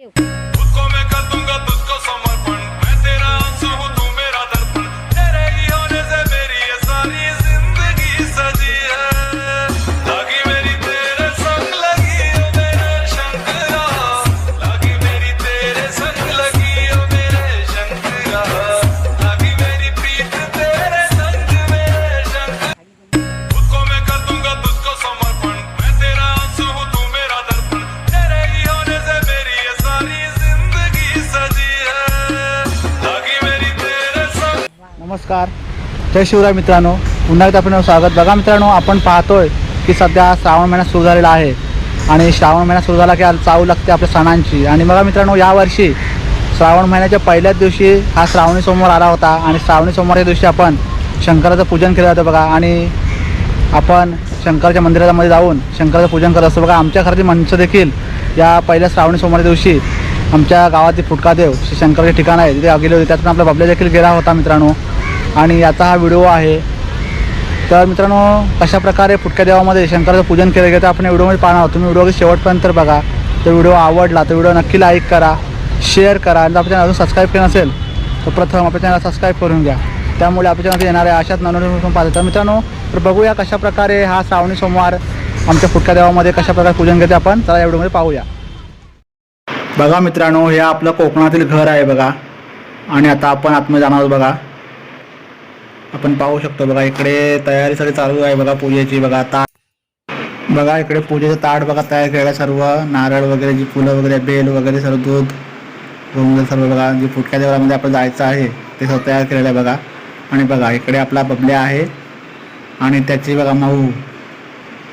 Eu. जय शिवराय मित्रांनो. पुन्हा एकदा आपण स्वागत. बघा मित्रांनो आपण पाहतोय की सध्या श्रावण महिना सुरू झालेला आहे. आणि श्रावण महिना सुरू झाला की आज चावू लागते आपल्या सणांची. आणि बघा मित्रांनो यावर्षी श्रावण महिन्याच्या पहिल्याच दिवशी हा श्रावणी सोमवार आला होता. आणि श्रावणी सोमवारच्या दिवशी आपण शंकराचं पूजन केलं जातं बघा. आणि आपण शंकराच्या मंदिरामध्ये जाऊन शंकराचं पूजन करत असतो बघा. आमच्या घरातील माणसं देखील या पहिल्या श्रावणी सोमवार दिवशी आमच्या गावातील फुटकादेव श्री शंकराचे ठिकाण आहे तिथे गेले होते. त्यातून आपला बबल्या देखील गेला होता मित्रांनो. आणि याचा हा व्हिडिओ आहे. तर मित्रांनो कशा प्रकारे फुटक्या देवामध्ये शंकराचं पूजन केलं गेलं तर आपण व्हिडिओमध्ये पाहणार आहोत. तुम्ही व्हिडिओ शेवटपर्यंत बघा. तर व्हिडिओ आवडला तर व्हिडिओ नक्की लाईक करा शेअर करा आणि जर आपल्या चॅनल अजून सबस्क्राईब केलं असेल तर प्रथम आपल्या चॅनल सबस्क्राईब करून घ्या. त्यामुळे आपल्या चॅनल येणाऱ्या अशाच नवनवीन पाहतात तर मित्रांनो तर बघूया कशा प्रकारे हा श्रावणी सोमवार आमच्या फुटक्या देवामध्ये कशा प्रकारे पूजन घेते आपण. चला या व्हिडिओमध्ये पाहूया. बघा मित्रांनो हे आपलं कोकणातील घर आहे बघा. आणि आता आपण आतमध्ये जाणार आहोत बघा. आपण पाहू शकतो बघा इकडे तयारी सगळी चालू आहे बघा पूजेची. बघा ताट बघा इकडे पूजेचं ताट बघा तयार केलेलं सर्व. नारळ वगैरे जी फुलं वगैरे बेल वगैरे सर्व दूध गंगा सर्व बघा जे फुटक्या देवळामध्ये आपण जायचं आहे ते सर्व तयार केलेलं आहे बघा. आणि बघा इकडे आपला बबल्या आहे. आणि त्याची बघा माऊ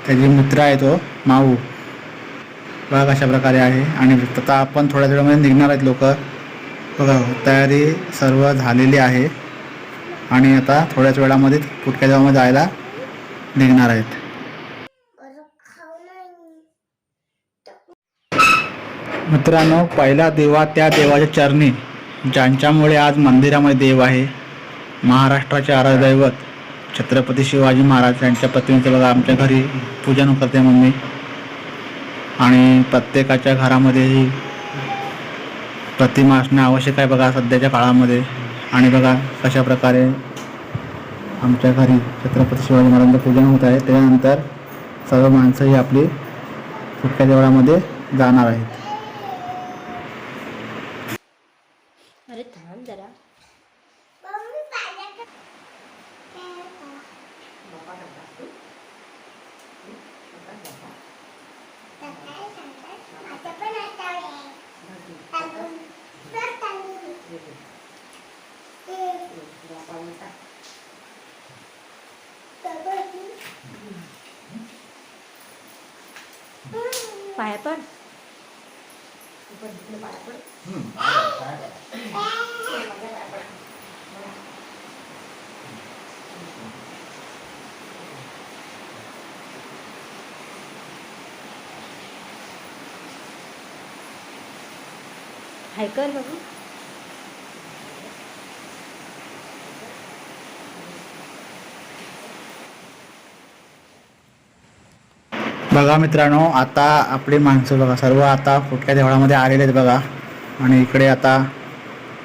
त्याची मित्र आहे तो माऊ. बघा कशा प्रकारे आहे. आणि आता आपण थोड्या वेळामध्ये निघणार आहेत लोक. बघा तयारी सर्व झालेली आहे. आणि आता थोड्याच वेळामध्ये पुटक्या देवामध्ये जायला निघणार आहेत. मित्रांनो पहिला देवा त्या देवाच्या चरणी ज्यांच्यामुळे आज मंदिरामध्ये देव आहे. महाराष्ट्राचे आराधैवत छत्रपती शिवाजी महाराज यांच्या प्रतिमेचं बघा आमच्या घरी पूजन करते मम्मी. आणि प्रत्येकाच्या घरामध्ये ही प्रतिमा असणं आवश्यक आहे बघा सध्याच्या काळामध्ये. आणि बघा कशा प्रकारे आमच्या घरी छत्रपती शिवाजी महाराजांचं पूजन होत आहे त्यानंतर सर्व माणसं ही आपली फुटक्या देवळामध्ये जाणार आहेत. પાડ હાઈ કર બાબુ बघा मित्रांनो आता आपली माणसं बघा सर्व आता फुटक्या देवळामध्ये आलेले आहेत बघा. आणि इकडे आता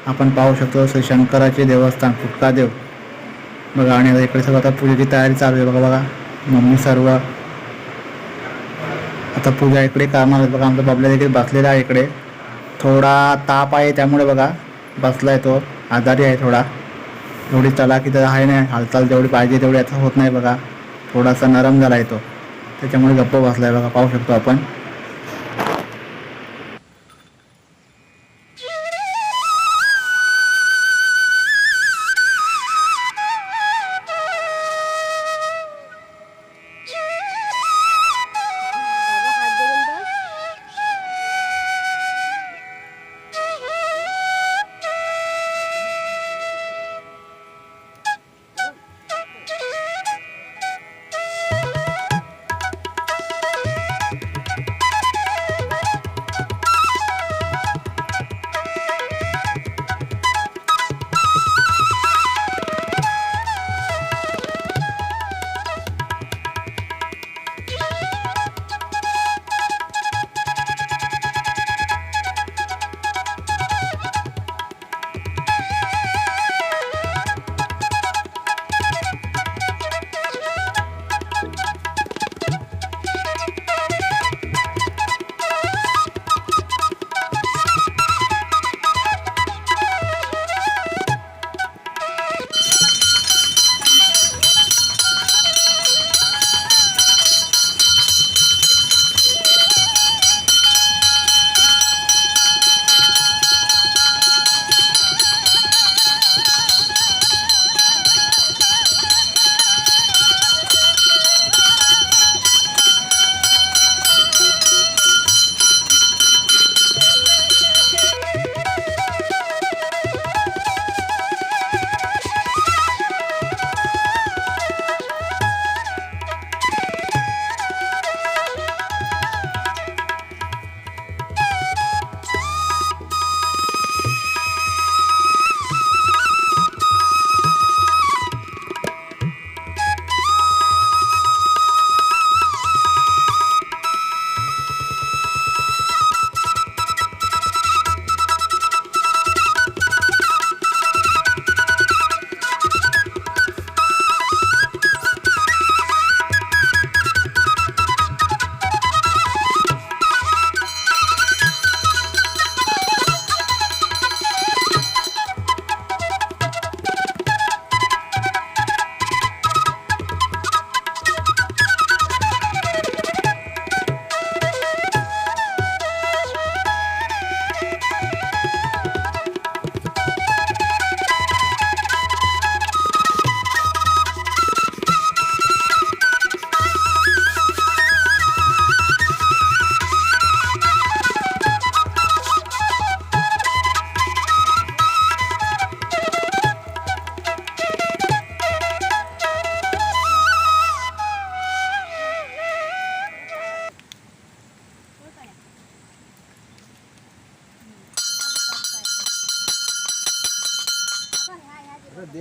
आपण पाहू शकतो श्री शंकराचे देवस्थान फुटका देव. बघा आणि आता इकडे सर्व आता पूजेची तयारी चालू आहे बघा बघा. मम्मी सर्व आता पूजा इकडे करणार आहेत बघा. आमचा बबल्या देखील बसलेला आहे इकडे. थोडा ताप आहे त्यामुळे बघा बसला आहे तो. आजारी आहे थोडा. एवढी चलाकी तर आहे नाही हालचाल जेवढी पाहिजे तेवढी आता होत नाही बघा. थोडासा नरम झाला आहे तो. त्याच्यामुळे गप्प बसलाय बघा पाहू शकतो आपण.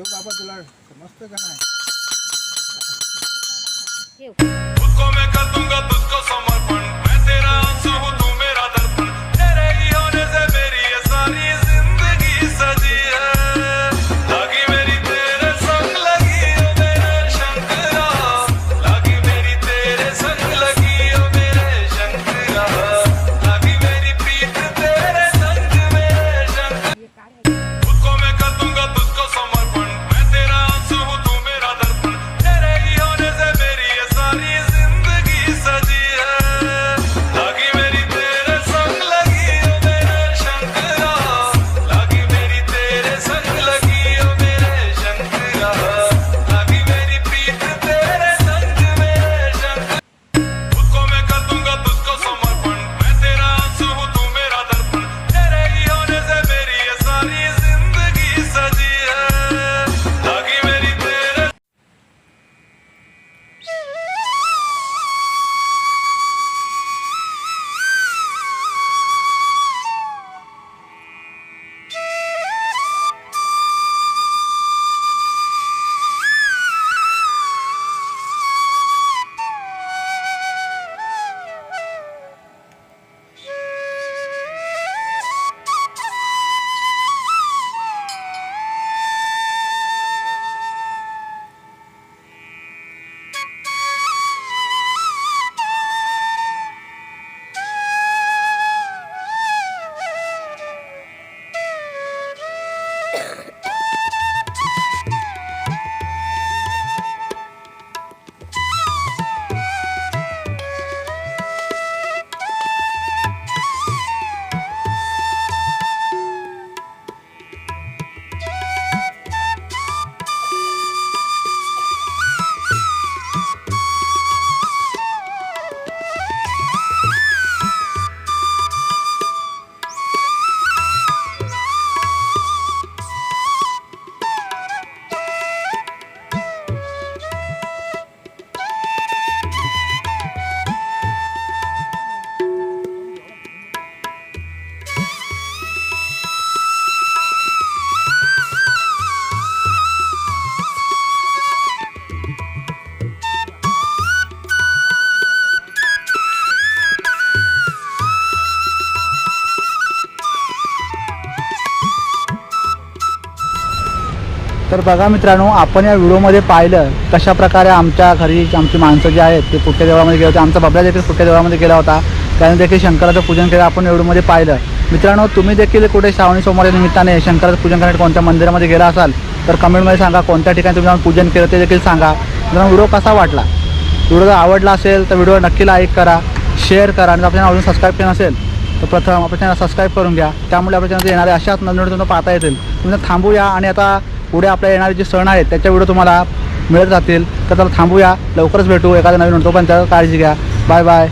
देव बाबा तुला समजतं का नाही? ठेव खुद मैं कर दूंगा तुझको समर्पण। तर बघा मित्रांनो आपण या व्हिडिओमध्ये पाहिलं कशा प्रकारे आमच्या घरी आमची माणसं जी आहेत ते पुट्ट्या देवळामध्ये गेले होते. आमचा बबल्या देखील पुट्ट्या देवळामध्ये गेला होता. त्याने देखील शंकराचं पूजन केलं. आपण व्हिडिओमध्ये पाहिलं. मित्रांनो तुम्ही देखील कुठे श्रावणी सोमवारच्या निमित्ताने शंकराचं पूजन करण्यासाठी कोणत्या मंदिरामध्ये गेला असाल तर कमेंटमध्ये सांगा. कोणत्या ठिकाणी तुम्ही जाऊन पूजन केलं ते देखील सांगा. मित्रांनो व्हिडिओ कसा वाटला? व्हिडिओ जर आवडला असेल तर व्हिडिओ नक्की लाईक करा शेअर करा आणि आपल्याला अजून सबस्क्राईब केलं असेल तर प्रथम आपल्या चॅनल सबस्क्राईब करून घ्या. त्यामुळे आपल्या चॅनल येणारे अशाच नवीन तुम्हाला पाहता येतील. तुम्ही थांबूया आणि आता पुढे आपल्या येणारे जे सण आहेत त्याच्या व्हिडिओ तुम्हाला मिळत जातील. तर त्याला थांबूया लवकरच भेटू. एखाद्या नवीन तोपर्यंत काळजी घ्या. Bye bye.